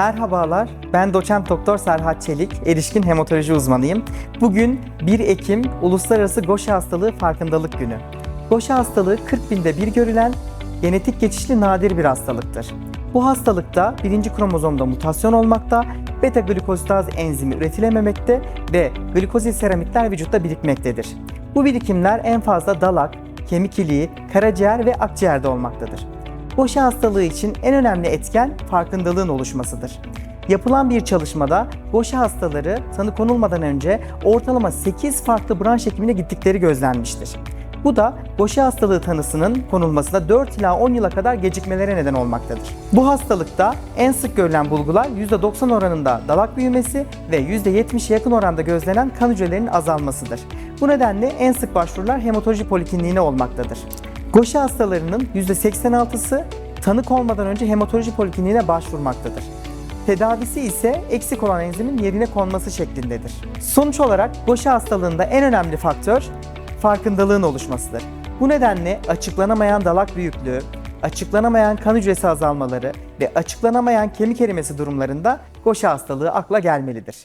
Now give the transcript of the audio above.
Merhabalar, ben doçent doktor Serhat Çelik, erişkin hematoloji uzmanıyım. Bugün 1 Ekim Uluslararası Goşa Hastalığı Farkındalık Günü. Goşa hastalığı 40 binde bir görülen genetik geçişli nadir bir hastalıktır. Bu hastalıkta birinci kromozomda mutasyon olmakta, beta glikozitaz enzimi üretilememekte ve glikozil seramitler vücutta birikmektedir. Bu birikimler en fazla dalak, kemik iliği, karaciğer ve akciğerde olmaktadır. Boşa hastalığı için en önemli etken farkındalığın oluşmasıdır. Yapılan bir çalışmada boşa hastaları tanı konulmadan önce ortalama 8 farklı branş hekimine gittikleri gözlenmiştir. Bu da boşa hastalığı tanısının konulmasında 4 ila 10 yıla kadar gecikmelere neden olmaktadır. Bu hastalıkta en sık görülen bulgular %90 oranında dalak büyümesi ve %70'e yakın oranda gözlenen kan hücrelerinin azalmasıdır. Bu nedenle en sık başvurular hematoloji polikliniğine olmaktadır. Goşa hastalarının %86'sı tanı konmadan önce hematoloji polikliniğine başvurmaktadır. Tedavisi ise eksik olan enzimin yerine konması şeklindedir. Sonuç olarak Goşa hastalığında en önemli faktör farkındalığın oluşmasıdır. Bu nedenle açıklanamayan dalak büyüklüğü, açıklanamayan kan hücresi azalmaları ve açıklanamayan kemik erimesi durumlarında Goşa hastalığı akla gelmelidir.